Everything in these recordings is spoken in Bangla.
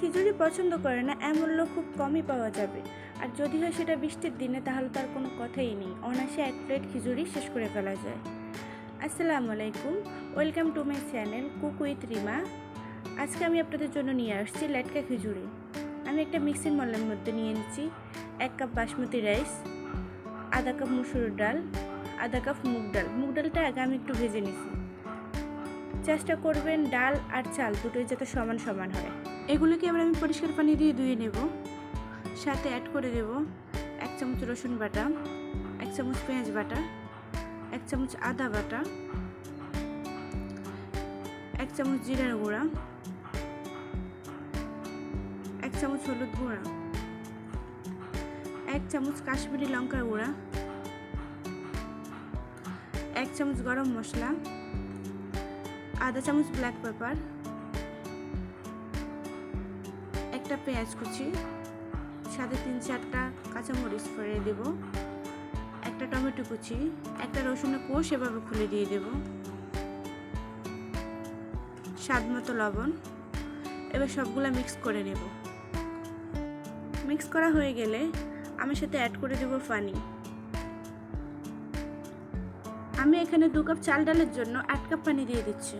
খিচুড়ি পছন্দ করে না, এমন লোক খুব কমই পাওয়া যাবে। আর যদি হয় সেটা বৃষ্টির দিনে, তাহলে তার কোনো কথাই নেই। অনায়াসে এক প্লেট খিচুড়ি শেষ করে ফেলা যায়। আসসালামু আলাইকুম, welcome to my channel cook with Rima. আজকে আমি আপনাদের জন্য নিয়ে আসছি লেটকা খিচুড়ি। আমি একটা মিক্সিং মলের মধ্যে নিয়ে নিচ্ছি। এক কাপ বাসমতি রাইস, আধা কাপ মুসুর ডাল, আধা কাপ মুগ ডাল। মুগ ডালটা আগে আমি একটু ভেজে নিছি। চেষ্টা করবেন ডাল আর চাল দুটোই যাতে সমান সমান হয়। এগুলোকে এবার আমি পরিষ্কার পানি দিয়ে ধুয়ে নেব। সাথে অ্যাড করে দেব এক চামচ রসুন বাটা, এক চামচ পেঁয়াজ বাটা, এক চামচ আদা বাটা, এক চামচ জিরার গুঁড়া, এক চামচ হলুদ গুঁড়া, এক চামচ কাশ্মীরি লঙ্কার গুঁড়া, এক চামচ গরম মশলা, আধা চামচ ব্ল্যাক পেপার একটা পেঁয়াজ কুচি, সাথে তিন চারটা কাঁচামরিচ ফেড়ে দেব, একটা টমেটো কুচি, একটা রসুনের কোষ এভাবে খুলে দিয়ে দেব, স্বাদ মতো লবণ, এবার সবগুলো মিক্স করে নেব। মিক্স করা হয়ে গেলে আমার সাথে অ্যাড করে দেব পানি আমি এখানে দু কাপ চাল ডালের জন্য আট কাপ পানি দিয়ে দিচ্ছি।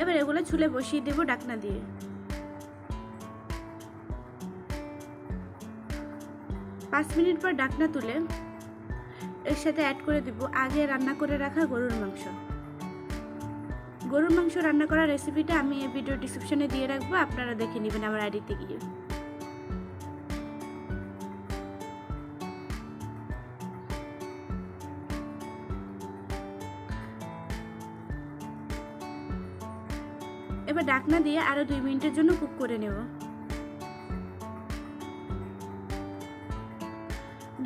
এবার এগুলো ছুলে বসিয়ে দেবো ডাকনা দিয়ে। পাঁচ মিনিট পর ডাকনা তুলে এর সাথে অ্যাড করে দিব আগে রান্না করে রাখা গরুর মাংস। গরুর মাংস রান্না করার রেসিপিটা আমি এই ভিডিও ডিসক্রিপশনে দিয়ে রাখব, আপনারা দেখে নেবেন আমার আইডিতে গিয়ে। এবার ডাকনা দিয়ে আরও দুই মিনিটের জন্য কুক করে নেব।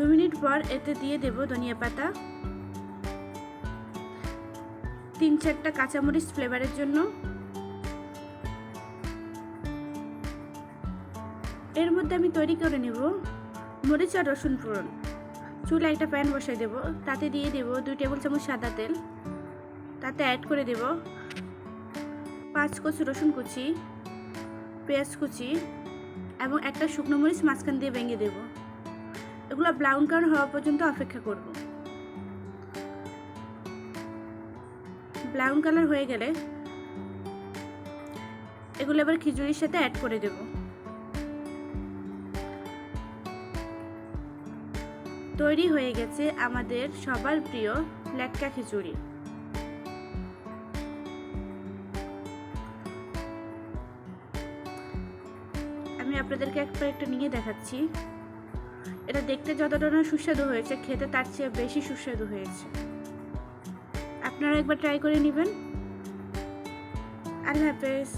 দু মিনিট পর এতে দিয়ে দেব ধনিয়া পাতা। তিন চারটা কাঁচামরিচ ফ্লেভারের জন্য। এর মধ্যে আমি তৈরি করে নেব মরিচ আর রসুন ফোড়ন। চুলে একটা প্যান বসাই দেব, তাতে দিয়ে দেব দুই টেবিল চামচ সাদা তেল। তাতে অ্যাড করে দেব পাঁচ কচি রসুন কুচি, পেঁয়াজ কুচি এবং একটা শুকনো মরিচ মাঝখান দিয়ে ভেঙে দেব। এগুলো ব্রাউন কালার হওয়া পর্যন্ত অপেক্ষা করব। ব্রাউন কালার হয়ে গেলে এগুলো এবার খিচুড়ির সাথে অ্যাড করে দেব। তৈরি হয়ে গেছে আমাদের সবার প্রিয় লেটকা খিচুড়ি। আমি আপনাদেরকে একবার একটা নিয়ে দেখাচ্ছি। এটা দেখতে যতটা না সুস্বাদু হয়েছে, খেতে তার চেয়ে বেশি সুস্বাদু হয়েছে। আপনারা একবার ট্রাই করে নেবেন। আল্লাহ হাফেজ।